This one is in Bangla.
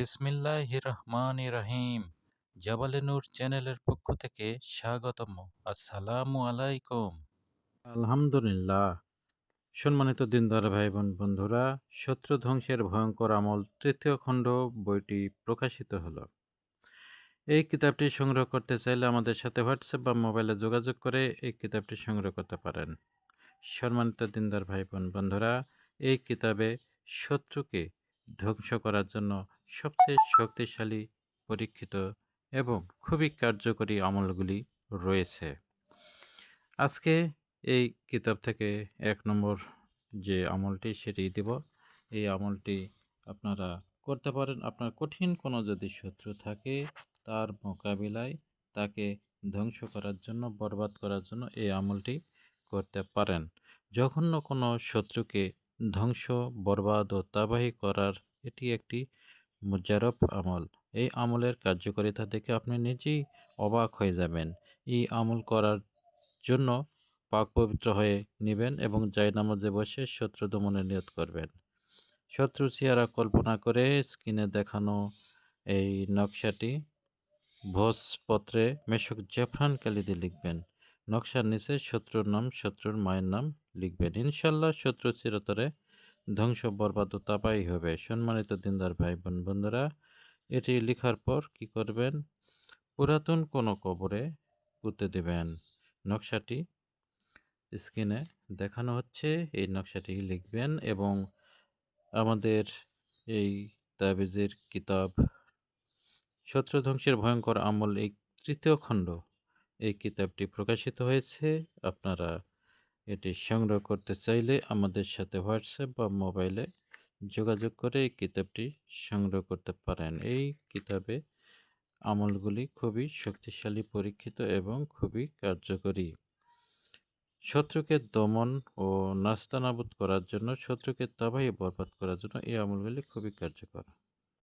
বিসমিল্লাহ রহমান রহিম জাবালে নূর চ্যানেলের পক্ষ থেকে স্বাগতম। আসসালামু আলাইকুম। আলহামদুলিল্লাহ। সম্মানিত দিনদার ভাই বোন বন্ধুরা, শত্রু ধ্বংসের ভয়ঙ্কর আমল তৃতীয় খণ্ড বইটি প্রকাশিত হলো। এই কিতাবটি সংগ্রহ করতে চাইলে আমাদের সাথে হোয়াটসঅ্যাপ বা মোবাইলে যোগাযোগ করে এই কিতাবটি সংগ্রহ করতে পারেন। সম্মানিত দিনদার ভাই বোন বন্ধুরা, এই কিতাবে শত্রুকে ধ্বংস করার জন্য সবচেয়ে শক্তিশালী, পরীক্ষিত এবং খুবই কার্যকরী আমলগুলি রয়েছে। আজকে এই কিতাব থেকে এক নম্বর যে আমলটি, সেটি দেব। এই আমলটি আপনারা করতে পারেন। আপনার কঠিন কোনো যদি শত্রু থাকে তার মোকাবিলায় তাকে ধ্বংস করার জন্য, বরবাদ করার জন্য এই আমলটি করতে পারেন। জঘন্য কোনো শত্রুকে ধ্বংস, বরবাদ ও তাবাহি করার এটি একটি মুজারফ আমল। এই আমলের কার্যকারিতা দেখে আপনি নিজেই অবাক হয়ে যাবেন। এই আমল করার জন্য পাক পবিত্র হয়ে নেবেন এবং নামাজে বসে শত্রু দমনে নিয়ত করবেন। শত্রু চেহারা কল্পনা করে স্ক্রিনে দেখানো এই নকশাটি ভোজপত্রে মেশক জাফরান কালিদি লিখবেন। নকশার নিচে শত্রুর নাম, শত্রুর মায়ের নাম লিখবেন। ইনশাল্লাহ শত্রু চিরতরে ধ্বংস, বরবাদ তাপাই হবে। সম্মানিত দিনদার ভাই বোন বন্ধুরা, এটি লেখার পর কি করবেন? পুরাতন কোনো কবরে পুঁতে দেবেন। নকশাটি স্ক্রিনে দেখানো হচ্ছে। এই নকশাটি লিখবেন এবং আমাদের এই তাবিজের কিতাব শত্রু ধ্বংসের ভয়ঙ্কর আমল, এই তৃতীয় খণ্ড, এই কিতাবটি প্রকাশিত হয়েছে। আপনারা এটি সংগ্রহ করতে চাইলে আমাদের সাথে হোয়াটসঅ্যাপ বা মোবাইলে যোগাযোগ করে এই কিতাবটি সংগ্রহ করতে পারেন। এই কিতাবে আমলগুলি খুবই শক্তিশালী, পরীক্ষিত এবং খুবই কার্যকরী। শত্রুকে দমন ও নাস্তানাবুদ করার জন্য, শত্রুকে তাবাহি বরবাদ করার জন্য এই আমলগুলি খুবই কার্যকর।